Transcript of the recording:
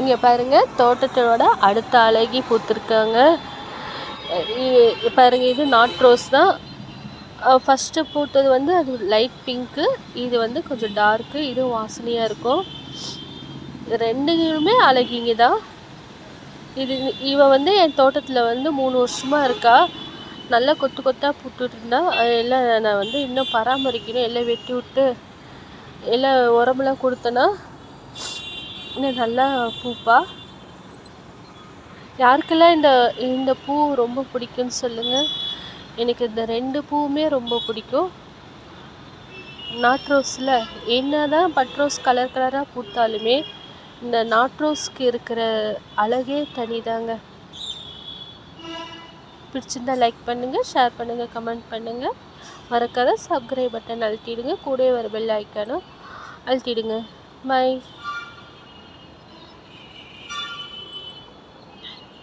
இங்கே பாருங்கள் தோட்டத்தோட அடுத்த அழகி பூத்திருக்காங்க. இ- பாருங்க இது நாட் ரோஸ் தான். ஃபஸ்ட்டு பூத்தது வந்து அது லைட் பிங்க்கு இது வந்து கொஞ்சம் டார்க்கு இது வாசனையாக இருக்கும். ரெண்டுமே அழகிங்க தான். இது இவ வந்து என் தோட்டத்தில் வந்து மூணு வருஷமாக இருக்கா. நல்லா கொத்து கொத்தாக பூத்துட்டு இருந்தா. எல்லாம் நான் வந்து இன்னும் பராமரிக்கணும் எல்லாம் வெட்டி விட்டு எல்லாம் உரமெல்லாம் கொடுத்தேன்னா இன்னும் நல்லா பூப்பா? யாருக்கெல்லாம் இந்த இந்த பூ ரொம்ப பிடிக்கும்னு சொல்லுங்கள் எனக்கு இந்த ரெண்டு பூவுமே ரொம்ப பிடிக்கும். நாட் ரோஸில் என்ன தான் பட் ரோஸ் கலர் கலராக பூத்தாலுமே இந்த நாட் ரோஸ்க்கு இருக்கிற அழகே தனிதாங்க. பிடிச்சிருந்தா லைக் பண்ணுங்கள் ஷேர் பண்ணுங்கள் கமெண்ட் பண்ணுங்கள் மறக்காத சப்ஸ்கிரைப் பட்டன் அழுத்திடுங்க. கூடவே வர பெல் ஐக்கானும் அழுத்திடுங்க. பை